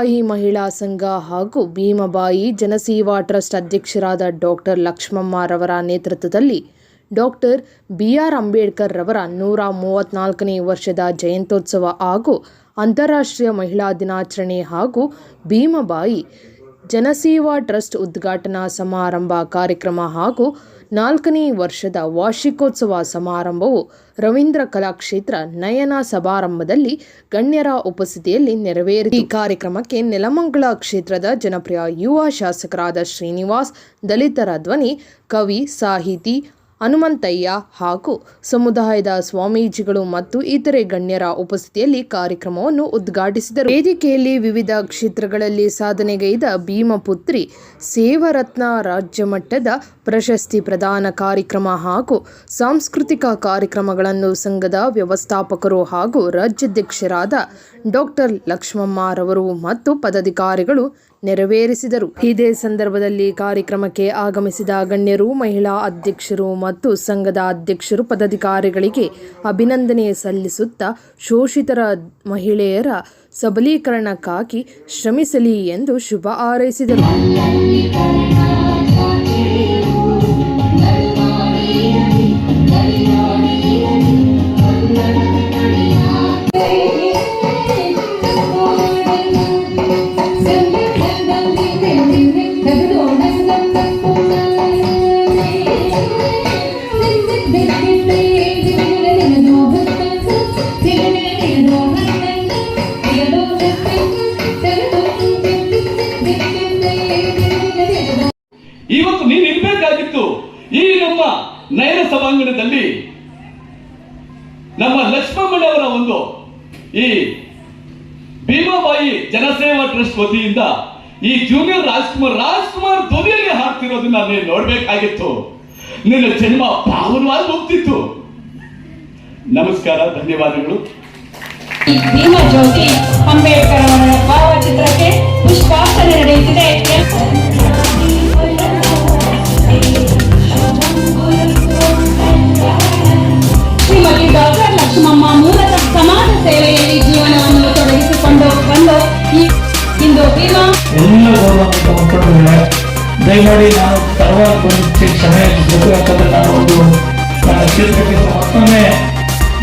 ಭೀಮಬಾಯಿ ಮಹಿಳಾ ಸಂಘ ಹಾಗೂ ಭೀಮಬಾಯಿ ಜನಸೇವಾ ಟ್ರಸ್ಟ್ ಅಧ್ಯಕ್ಷರಾದ ಡಾಕ್ಟರ್ ಲಕ್ಷ್ಮಮ್ಮರವರ ನೇತೃತ್ವದಲ್ಲಿ ಡಾಕ್ಟರ್ ಬಿಆರ್ ಅಂಬೇಡ್ಕರ್ ರವರ ನೂರ ಮೂವತ್ತ್ನಾಲ್ಕನೇ ವರ್ಷದ ಜಯಂತ್ಯೋತ್ಸವ ಹಾಗೂ ಅಂತಾರಾಷ್ಟ್ರೀಯ ಮಹಿಳಾ ದಿನಾಚರಣೆ ಹಾಗೂ ಭೀಮಬಾಯಿ ಜನಸೇವಾ ಟ್ರಸ್ಟ್ ಉದ್ಘಾಟನಾ ಸಮಾರಂಭ ಕಾರ್ಯಕ್ರಮ ಹಾಗೂ ನಾಲ್ಕನೇ ವರ್ಷದ ವಾರ್ಷಿಕೋತ್ಸವ ಸಮಾರಂಭವು ರವೀಂದ್ರ ಕಲಾಕ್ಷೇತ್ರ ನಯನ ಸಮಾರಂಭದಲ್ಲಿ ಗಣ್ಯರ ಉಪಸ್ಥಿತಿಯಲ್ಲಿ ನೆರವೇರಿತು. ಈ ಕಾರ್ಯಕ್ರಮಕ್ಕೆ ನೆಲಮಂಗಲ ಕ್ಷೇತ್ರದ ಜನಪ್ರಿಯ ಯುವ ಶಾಸಕರಾದ ಶ್ರೀನಿವಾಸ್, ದಲಿತರ ಧ್ವನಿ, ಕವಿ, ಸಾಹಿತಿ ಹನುಮಂತಯ್ಯ ಹಾಗೂ ಸಮುದಾಯದ ಸ್ವಾಮೀಜಿಗಳು ಮತ್ತು ಇತರೆ ಗಣ್ಯರ ಉಪಸ್ಥಿತಿಯಲ್ಲಿ ಕಾರ್ಯಕ್ರಮವನ್ನು ಉದ್ಘಾಟಿಸಿದರು. ವೇದಿಕೆಯಲ್ಲಿ ವಿವಿಧ ಕ್ಷೇತ್ರಗಳಲ್ಲಿ ಸಾಧನೆಗೈದ ಭೀಮಪುತ್ರಿ ಸೇವರತ್ನ ರಾಜ್ಯ ಮಟ್ಟದ ಪ್ರಶಸ್ತಿ ಪ್ರದಾನ ಕಾರ್ಯಕ್ರಮ ಹಾಗೂ ಸಾಂಸ್ಕೃತಿಕ ಕಾರ್ಯಕ್ರಮಗಳನ್ನು ಸಂಘದ ವ್ಯವಸ್ಥಾಪಕರು ಹಾಗೂ ರಾಜ್ಯಾಧ್ಯಕ್ಷರಾದ ಡಾಕ್ಟರ್ ಲಕ್ಷ್ಮಮ್ಮರವರು ಮತ್ತು ಪದಾಧಿಕಾರಿಗಳು ನೆರವೇರಿಸಿದರು. ಇದೇ ಸಂದರ್ಭದಲ್ಲಿ ಕಾರ್ಯಕ್ರಮಕ್ಕೆ ಆಗಮಿಸಿದ ಗಣ್ಯರು, ಮಹಿಳಾ ಅಧ್ಯಕ್ಷರು ಮತ್ತು ಸಂಘದ ಅಧ್ಯಕ್ಷರು ಪದಾಧಿಕಾರಿಗಳಿಗೆ ಅಭಿನಂದನೆ ಸಲ್ಲಿಸುತ್ತಾ ಶೋಷಿತರ ಮಹಿಳೆಯರ ಸಬಲೀಕರಣಕ್ಕಾಗಿ ಶ್ರಮಿಸಲಿ ಎಂದು ಶುಭ ಹಾರೈಸಿದರು. ಟ್ರಸ್ಟ್ ಈ ಜೂನಿಯರ್ ರಾಜ್ಕುಮಾರ್ ರಾಜ್ಕುಮಾರ್ ಧ್ವನಿಯಲ್ಲಿ ಹಾಡ್ತಿರೋದನ್ನ ನೀನು ನೋಡ್ಬೇಕಾಗಿತ್ತು. ನಿನ್ನ ಜನ್ಮ ಪಾವನವಾಗಿ ಹೋಗ್ತಿತ್ತು. ನಮಸ್ಕಾರ, ಧನ್ಯವಾದಗಳು. ಭೀಮ ಜ್ಯೋತಿ ಅಂಬೇಡ್ಕರ್ ಅವರ ಭಾವಚಿತ್ರಕ್ಕೆ ಪುಷ್ಪಾರ್ಚನೆ ನಡೆಯುತ್ತಿದೆ.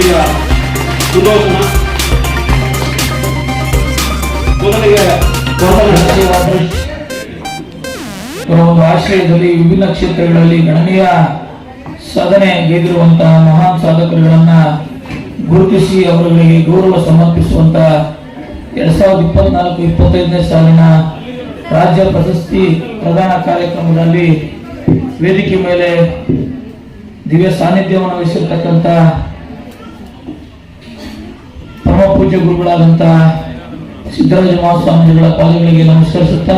ಈಗ ಮೊದಲಿಗೆ ಆಶ್ರಯದಲ್ಲಿ ವಿಭಿನ್ನ ಕ್ಷೇತ್ರಗಳಲ್ಲಿ ಗಣನೀಯ ಸಾಧನೆ ಗೆದ್ದಿರುವಂತಹ ಮಹಾನ್ ಸಾಧಕರುಗಳನ್ನ ಗುರುತಿಸಿ ಅವರುಗಳಿಗೆ ಗೌರವ ಸಮರ್ಪಿಸುವಂತ ಎರಡ್ ಸಾವಿರದ ಇಪ್ಪತ್ನಾಲ್ಕು, ಇಪ್ಪತ್ತೈದನೇ ಸಾಲಿನ ರಾಜ್ಯ ಪ್ರಶಸ್ತಿ ಪ್ರದಾನ ಕಾರ್ಯಕ್ರಮದಲ್ಲಿ ವೇದಿಕೆ ಮೇಲೆ ದಿವ್ಯ ಸಾನ್ನಿಧ್ಯವನ್ನು ವಹಿಸಿರ್ತಕ್ಕಂಥ ಪೂಜ್ಯ ಗುರುಗಳಾದಂತಹ ಸಿದ್ದರಾಜ ಮಹಾಸ್ವಾಮೀಜಿಗಳ ಪಾದಗಳಿಗೆ ನಮಸ್ಕರಿಸುತ್ತ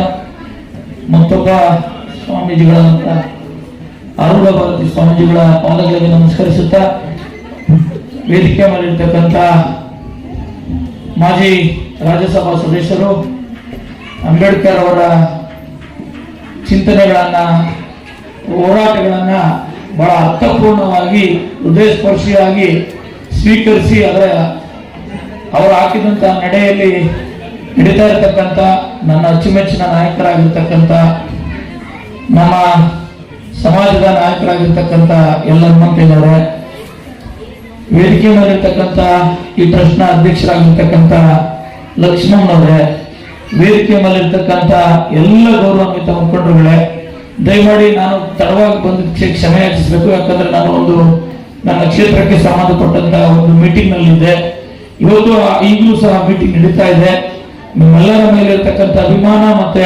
ಮತ್ತೊಬ್ಬ ಸ್ವಾಮೀಜಿಗಳಾದಂತಹ ಆರೂಢ ಭಾರತಿ ಸ್ವಾಮೀಜಿಗಳ ಪಾದಗಳಿಗೆ ನಮಸ್ಕರಿಸುತ್ತಾ ವೇದಿಕೆ ಮಾಡಿರ್ತಕ್ಕಂಥ ಮಾಜಿ ರಾಜ್ಯಸಭಾ ಸದಸ್ಯರು ಅಂಬೇಡ್ಕರ್ ಅವರ ಚಿಂತನೆಗಳನ್ನ, ಹೋರಾಟಗಳನ್ನ ಬಹಳ ಅರ್ಥಪೂರ್ಣವಾಗಿ ಹೃದಯ ಸ್ಪರ್ಶಿಯಾಗಿ ಸ್ವೀಕರಿಸಿ ಅದರ ಅವರು ಹಾಕಿದಂತ ನಡೆಯಲ್ಲಿ ನಡೀತಾ ಇರತಕ್ಕಂಥ ನನ್ನ ಅಚ್ಚುಮೆಚ್ಚಿನ ನಾಯಕರಾಗಿರ್ತಕ್ಕಂಥ ನಮ್ಮ ಸಮಾಜದ ನಾಯಕರಾಗಿರ್ತಕ್ಕಂಥ ಎಲ್ಲ ಹನುಮಂತೇಗೌಡರೆ ವೇದಿಕೆ ಮೇಲಿರ್ತಕ್ಕಂಥ ಈ ಟ್ರಸ್ಟ್ನ ಅಧ್ಯಕ್ಷರಾಗಿರ್ತಕ್ಕಂಥ ಲಕ್ಷ್ಮಣ್ಣವ್ರೆ ವೇದಿಕೆ ಮೇಲಿರ್ತಕ್ಕಂಥ ಎಲ್ಲ ಗೌರವಾನ್ವಿತ ಮುಖಂಡರುಗಳೇ, ದಯಮಾಡಿ ನಾನು ತಡವಾಗಿ ಬಂದಿದ್ದಕ್ಕೆ ಕ್ಷಮೆ ಯಾಚಿಸಬೇಕು, ಯಾಕಂದ್ರೆ ನಾನು ಒಂದು ನನ್ನ ಕ್ಷೇತ್ರಕ್ಕೆ ಸಂಬಂಧಪಟ್ಟಂತ ಒಂದು ಮೀಟಿಂಗ್ ನಲ್ಲಿದ್ದೆ. ಇವತ್ತು ಈಗಲೂ ಸಹ ಮೀಟಿಂಗ್ ನಡೀತಾ ಇದೆ. ನಿಮ್ಮೆಲ್ಲರ ಮೇಲೆ ಇರತಕ್ಕಂಥ ಅಭಿಮಾನ ಮತ್ತೆ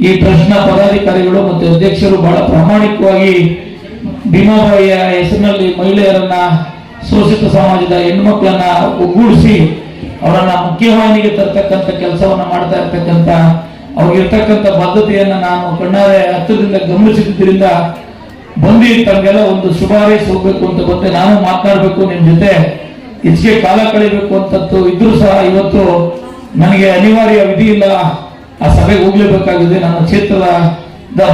ಈ ಟ್ರಸ್ಟ್ನ ಪದಾಧಿಕಾರಿಗಳು ಮತ್ತೆ ಅಧ್ಯಕ್ಷರು ಬಹಳ ಪ್ರಾಮಾಣಿಕವಾಗಿ ಭೀಮಾಬಾಯಿಯ ಹೆಸರಿನಲ್ಲಿ ಮಹಿಳೆಯರನ್ನ ಶೋಷಿತ ಸಮಾಜದ ಹೆಣ್ಮಕ್ಳನ್ನ ಒಗ್ಗೂಡಿಸಿ ಅವರನ್ನ ಮುಖ್ಯವಾಹಿನಿಗೆ ತರ್ತಕ್ಕಂಥ ಕೆಲಸವನ್ನ ಮಾಡ್ತಾ ಇರ್ತಕ್ಕಂಥ ಅವ್ರಿಗಿರ್ತಕ್ಕಂಥ ಬದ್ಧತೆಯನ್ನ ನಾನು ಕಣ್ಣಾರೆ ಹತ್ತಿರದಿಂದ ಗಮನಿಸಿದ್ದರಿಂದ ಬಂದಿ ತಮಗೆಲ್ಲ ಒಂದು ಶುಭಾರೈಸಿ ಹೋಗ್ಬೇಕು ಅಂತ ಬಂದೆ ನಾನು ಮಾತನಾಡಬೇಕು ನಿಮ್ ಜೊತೆ. ಹೆಚ್ಚಿಗೆ ಕಾಲ ಕಳಿಬೇಕು ಅಂತದ್ದು ಇದ್ರೂ ಸಹ ಇವತ್ತು ನನಗೆ ಅನಿವಾರ್ಯ ವಿಧಿ ಇಲ್ಲ ಆ ಸಭೆಗೆ ಹೋಗ್ಲೇಬೇಕಾಗಿದೆ. ನನ್ನ ಕ್ಷೇತ್ರದ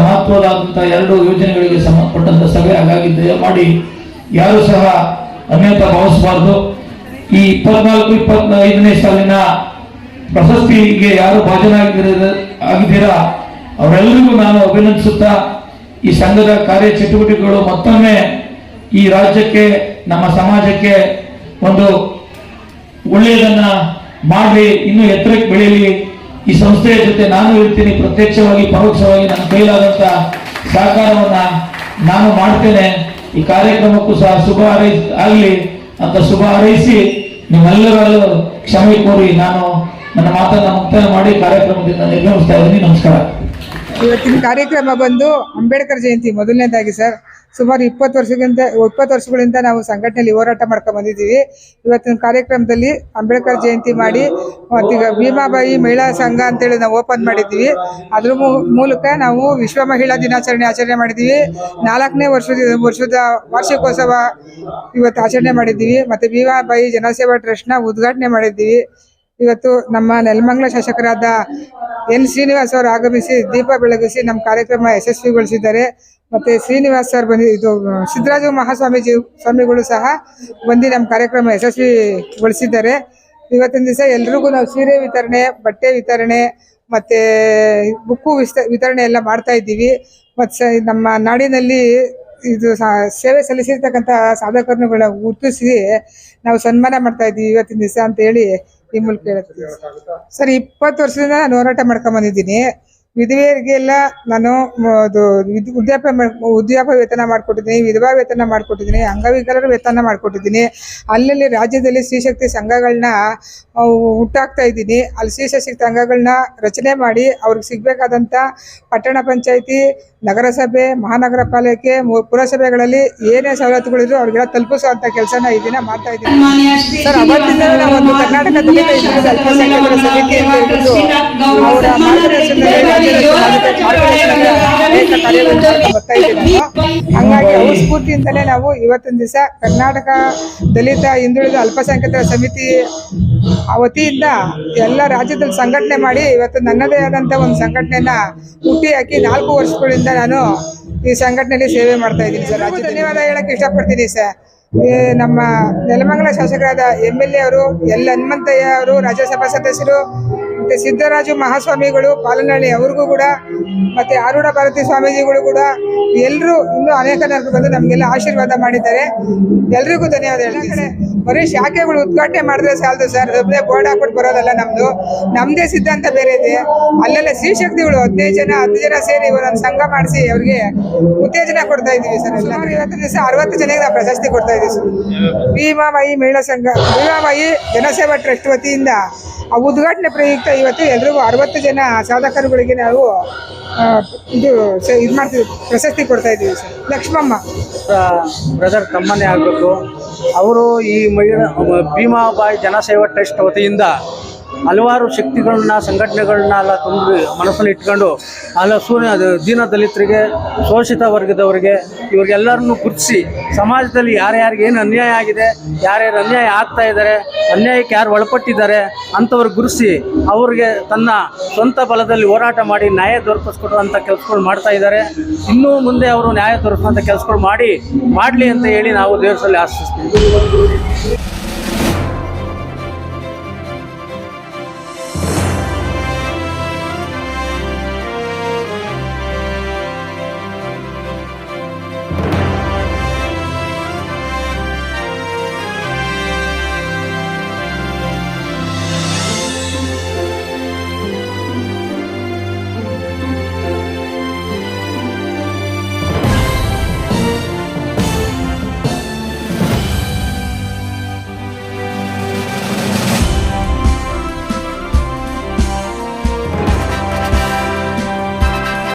ಮಹತ್ವದಾದಂತಹ ಎರಡು ಯೋಜನೆಗಳಿಗೆ ಸಂಬಂಧಪಟ್ಟಂತ ಸಭೆ ಹಾಗಾಗಿ ದಯಮಾಡಿ ಯಾರು ಸಹ ಅನ್ಯತಾ ಭಾವಿಸಬಾರದು. ಈ ಇಪ್ಪತ್ನಾಲ್ಕು ಇಪ್ಪತ್ತೈದನೇ ಸಾಲಿನ ಪ್ರಶಸ್ತಿಗೆ ಯಾರು ಭಾಜನರಾಗಿದ್ದೀರ, ಆಗಿದ್ದೀರಾ, ಅವರೆಲ್ಲರಿಗೂ ನಾನು ಅಭಿನಂದಿಸುತ್ತಾ, ಈ ಸಂಘದ ಕಾರ್ಯ ಚಟುವಟಿಕೆಗಳು ಮತ್ತೊಮ್ಮೆ ಈ ರಾಜ್ಯಕ್ಕೆ, ನಮ್ಮ ಸಮಾಜಕ್ಕೆ ಒಂದು ಒಳ್ಳೆಯದನ್ನ ಮಾಡಲಿ, ಇನ್ನೂ ಎತ್ತರಕ್ಕೆ ಬೆಳೆಯಲಿ. ಈ ಸಂಸ್ಥೆಯ ಜೊತೆ ನಾನು ಇರ್ತೀನಿ. ಪ್ರತ್ಯಕ್ಷವಾಗಿ, ಪರೋಕ್ಷವಾಗಿ ನನ್ನ ಕೈಲಾದಂತ ಸಹಕಾರವನ್ನ ನಾನು ಮಾಡ್ತೇನೆ. ಈ ಕಾರ್ಯಕ್ರಮಕ್ಕೂ ಸಹ ಶುಭ ಹಾರೈಸ್ ಆಗಲಿ ಅಂತ ಶುಭ ಹಾರೈಸಿ ನಿಮ್ಮೆಲ್ಲರಲ್ಲೂ ಕ್ಷಮೆ ಕೋರಿ ನಾನು ನನ್ನ ಮಾತನ್ನ ಮುಕ್ತಾಯ ಮಾಡಿ ಕಾರ್ಯಕ್ರಮದಿಂದ ನಿರ್ಗಮಿಸ್ತಾ ಇದ್ದೀನಿ. ನಮಸ್ಕಾರ. ಇವತ್ತಿನ ಕಾರ್ಯಕ್ರಮ ಬಂದು ಅಂಬೇಡ್ಕರ್ ಜಯಂತಿ ಮೊದಲನೇದಾಗಿ ಸರ್. ಸುಮಾರು ಇಪ್ಪತ್ತು ವರ್ಷಕ್ಕಿಂತ ಇಪ್ಪತ್ತು ವರ್ಷಗಳಿಂದ ನಾವು ಸಂಘಟನೆಯಲ್ಲಿ ಹೋರಾಟ ಮಾಡ್ಕೊಂಡು ಬಂದಿದ್ದೀವಿ. ಇವತ್ತಿನ ಕಾರ್ಯಕ್ರಮದಲ್ಲಿ ಅಂಬೇಡ್ಕರ್ ಜಯಂತಿ ಮಾಡಿ ಮತ್ತೀಗ ಭೀಮಾಬಾಯಿ ಮಹಿಳಾ ಸಂಘ ಅಂತೇಳಿ ನಾವು ಓಪನ್ ಮಾಡಿದ್ದೀವಿ. ಅದ್ರ ಮೂಲಕ ನಾವು ವಿಶ್ವ ಮಹಿಳಾ ದಿನಾಚರಣೆ ಆಚರಣೆ ಮಾಡಿದ್ದೀವಿ. ನಾಲ್ಕನೇ ವರ್ಷದ ವರ್ಷದ ವಾರ್ಷಿಕೋತ್ಸವ ಇವತ್ತು ಆಚರಣೆ ಮಾಡಿದ್ದೀವಿ. ಮತ್ತೆ ಭೀಮಾಬಾಯಿ ಜನಸೇವಾ ಟ್ರಸ್ಟ್ನ ಉದ್ಘಾಟನೆ ಮಾಡಿದ್ದೀವಿ. ಇವತ್ತು ನಮ್ಮ ನೆಲಮಂಗಲ ಶಾಸಕರಾದ ಎನ್ ಶ್ರೀನಿವಾಸ್ ಅವರು ಆಗಮಿಸಿ ದೀಪ ಬೆಳಗಿಸಿ ನಮ್ಮ ಕಾರ್ಯಕ್ರಮ ಯಶಸ್ವಿಗೊಳಿಸಿದ್ದಾರೆ. ಮತ್ತೆ ಶ್ರೀನಿವಾಸ್ ಸರ್ ಬಂದು ಇದು, ಸಿದ್ದರಾಜು ಮಹಾಸ್ವಾಮೀಜಿ ಸ್ವಾಮಿಗಳು ಸಹ ಬಂದು ನಮ್ಮ ಕಾರ್ಯಕ್ರಮ ಯಶಸ್ವಿಗೊಳಿಸಿದ್ದಾರೆ. ಇವತ್ತಿನ ದಿವಸ ಎಲ್ರಿಗೂ ನಾವು ಸೀರೆ ವಿತರಣೆ, ಬಟ್ಟೆ ವಿತರಣೆ, ಮತ್ತೆ ಬುಕ್ಕು ವಿತರಣೆ ಎಲ್ಲ ಮಾಡ್ತಾ ಇದ್ದೀವಿ. ಮತ್ತೆ ನಮ್ಮ ನಾಡಿನಲ್ಲಿ ಇದು ಸೇವೆ ಸಲ್ಲಿಸಿರ್ತಕ್ಕಂಥ ಸಾಧಕರುಗಳ ಗುರುತಿಸಿ ನಾವು ಸನ್ಮಾನ ಮಾಡ್ತಾ ಇದ್ದೀವಿ ಇವತ್ತಿನ ದಿವಸ ಅಂತ ಹೇಳಿ ಈ ಮೂಲಕ ಸರ್ ಇಪ್ಪತ್ತು ವರ್ಷದಿಂದ ನಾನು ಹೋರಾಟ ಮಾಡ್ಕೊಂಡ್ ಬಂದಿದ್ದೀನಿ ವಿಧವೆಯರಿಗೆಲ್ಲ ನಾನು ಅದು ವೃದ್ಧಾಪ್ಯ ವೃದ್ಧಾಪ್ಯ ವೇತನ ಮಾಡಿಕೊಟ್ಟಿದ್ದೀನಿ, ವಿಧವಾ ವೇತನ ಮಾಡಿಕೊಟ್ಟಿದ್ದೀನಿ, ಅಂಗವಿಕಲರ ವೇತನ ಮಾಡಿಕೊಟ್ಟಿದ್ದೀನಿ. ಅಲ್ಲಲ್ಲಿ ರಾಜ್ಯದಲ್ಲಿ ಸ್ತ್ರೀಶಕ್ತಿ ಸಂಘಗಳನ್ನ ಹುಟ್ಟಾಕ್ತಾ ಇದ್ದೀನಿ. ಅಲ್ಲಿ ಸ್ತ್ರೀಶಕ್ತಿ ಸಂಘಗಳನ್ನ ರಚನೆ ಮಾಡಿ ಅವ್ರಿಗೆ ಸಿಗಬೇಕಾದಂಥ ಪಟ್ಟಣ ಪಂಚಾಯಿತಿ, ನಗರಸಭೆ, ಮಹಾನಗರ ಪಾಲಿಕೆ ಪುರಸಭೆಗಳಲ್ಲಿ ಏನೇ ಸವಲತ್ತುಗಳಿದ್ರು ಅವ್ರಿಗೆಲ್ಲ ತಲುಪಿಸುವಂಥ ಕೆಲಸನ ಈ ದಿನ ಮಾಡ್ತಾ ಇದ್ದೀನಿ. ಸರ್ ಅವತ್ತಿಂದ ನಾವು ಒಂದು ಕರ್ನಾಟಕ ದಲಿತ ಹಿಂದುಳಿದ ಅಲ್ಪಸಂಖ್ಯಾತರ ಸಮಿತಿ ಅಂತ ಹೇಳ್ಬಿಟ್ಟು ಅವರ ಮಾರ್ಗದರ್ಶನದಲ್ಲಿ ಹಂಗಾಗಿ ಅವ್ರ ಸ್ಫೂರ್ತಿಯಿಂದಲೇ ನಾವು ಇವತ್ತಿನ ದಿವಸ ಕರ್ನಾಟಕ ದಲಿತ ಹಿಂದುಳಿದ ಅಲ್ಪಸಂಖ್ಯಾತರ ಸಮಿತಿ ವತಿಯಿಂದ ಎಲ್ಲ ರಾಜ್ಯದಲ್ಲಿ ಸಂಘಟನೆ ಮಾಡಿ ಇವತ್ತು ನನ್ನದೇ ಆದಂತ ಒಂದು ಸಂಘಟನೆಯನ್ನ ಹುಟ್ಟಿ ಹಾಕಿ ನಾಲ್ಕು ವರ್ಷಗಳಿಂದ ನಾನು ಈ ಸಂಘಟನೆಯಲ್ಲಿ ಸೇವೆ ಮಾಡ್ತಾ ಇದ್ದೀನಿ ಸರ್. ರಾಜ್ಯ ಧನ್ಯವಾದ ಹೇಳಕ್ ಇಷ್ಟಪಡ್ತೀನಿ ಸರ್. ನಮ್ಮ ನೆಲಮಂಗಲ ಶಾಸಕರಾದ ಎಂ ಎಲ್ ಎ ಅವರು, ಎಲ್ ಹನುಮಂತಯ್ಯ ಅವರು, ರಾಜ್ಯಸಭಾ ಸದಸ್ಯರು ಮತ್ತೆ ಸಿದ್ದರಾಜು ಮಹಾಸ್ವಾಮಿಗಳು, ಪಾಲನಹಳ್ಳಿ ಅವ್ರಿಗೂ ಕೂಡ, ಮತ್ತೆ ಆರೂಢ ಭಾರತಿ ಸ್ವಾಮೀಜಿಗಳು ಕೂಡ ಎಲ್ಲರೂ ಇನ್ನು ಅನೇಕ ಜನರು ಬಂದು ನಮಗೆಲ್ಲ ಆಶೀರ್ವಾದ ಮಾಡಿದ್ದಾರೆ. ಎಲ್ರಿಗೂ ಧನ್ಯವಾದ ಹೇಳ್ತೀನಿ ಬರೀ ಶಾಖೆಗಳು ಉದ್ಘಾಟನೆ ಮಾಡಿದ್ರೆ ಸಾಲದು ಸರ್. ಒಬ್ಬನೇ ಬೋರ್ಡ್ ಹಾಕ್ಬಿಟ್ಟು ಬರೋದಲ್ಲ ನಮ್ದು. ನಮ್ದೇ ಸಿದ್ಧಾಂತ ಬೇರೆ ಇದೆ. ಅಲ್ಲೆಲ್ಲ ಸ್ತ್ರೀಶಕ್ತಿಗಳು ಹದಿನೈದು ಜನ, ಹತ್ತು ಜನ ಸೇರಿ ಇವರೊಂದು ಸಂಘ ಮಾಡಿಸಿ ಅವ್ರಿಗೆ ಉತ್ತೇಜನ ಕೊಡ್ತಾ ಇದ್ದೀವಿ ಸರ್ ಎಲ್ಲ ಇವತ್ತು ದಿವಸ ಅರವತ್ತು ಜನಕ್ಕೆ ನಾವು ಪ್ರಶಸ್ತಿ ಕೊಡ್ತಾ ಇದ್ದೀವಿ ಸರ್. ಭೀಮಾಬಾಯಿ ಮಹಿಳಾ ಸಂಘ ಭೀಮಾಬಾಯಿ ಜನಸೇವಾ ಟ್ರಸ್ಟ್ ವತಿಯಿಂದ ಆ ಉದ್ಘಾಟನೆ ಪ್ರಯುಕ್ತ ಇವತ್ತು ಎಲ್ರಿಗೂ ಅರವತ್ತು ಜನ ಸಾಧಕರುಗಳಿಗೆ ನಾವು ಇದು ಇದು ಮಾಡ್ತೀವಿ, ಪ್ರಶಸ್ತಿ ಕೊಡ್ತಾ ಇದ್ದೀವಿ ಸರ್. ಲಕ್ಷ್ಮಮ್ಮ. ಬ್ರದರ್ ತಮ್ಮನೇ ಆಗಬೇಕು. ಅವರು ಈ ಮಹಿಳಾ ಭೀಮಾಬಾಯಿ ಜನಸೇವಾ ಟ್ರಸ್ಟ್ ವತಿಯಿಂದ ಹಲವಾರು ಶಕ್ತಿಗಳನ್ನ ಸಂಘಟನೆಗಳನ್ನ ಎಲ್ಲ ತುಂಬಿ ಮನಸ್ಸನ್ನು ಇಟ್ಕೊಂಡು, ಅಲ್ಲ ಸೂರ್ಯ ದೀನ ದಲಿತರಿಗೆ, ಶೋಷಿತ ವರ್ಗದವರಿಗೆ, ಇವ್ರಿಗೆಲ್ಲರನ್ನು ಗುರುತಿಸಿ, ಸಮಾಜದಲ್ಲಿ ಯಾರ್ಯಾರಿಗೆ ಏನು ಅನ್ಯಾಯ ಆಗಿದೆ, ಯಾರ್ಯಾರು ಅನ್ಯಾಯ ಆಗ್ತಾ ಇದ್ದಾರೆ, ಅನ್ಯಾಯಕ್ಕೆ ಯಾರು ಒಳಪಟ್ಟಿದ್ದಾರೆ ಅಂಥವ್ರು ಗುರುತಿಸಿ, ಅವ್ರಿಗೆ ತನ್ನ ಸ್ವಂತ ಬಲದಲ್ಲಿ ಹೋರಾಟ ಮಾಡಿ, ನ್ಯಾಯ ದೊರಕಿಸ್ಕೊಡುವಂಥ ಕೆಲಸಗಳು ಮಾಡ್ತಾ ಇದ್ದಾರೆ. ಇನ್ನೂ ಮುಂದೆ ಅವರು ನ್ಯಾಯ ದೊರಕುವಂಥ ಕೆಲಸಗಳು ಮಾಡಿ, ಮಾಡಲಿ ಅಂತ ಹೇಳಿ ನಾವು ದೇವರಲ್ಲಿ ಆಶಿಸ್ತೀವಿ.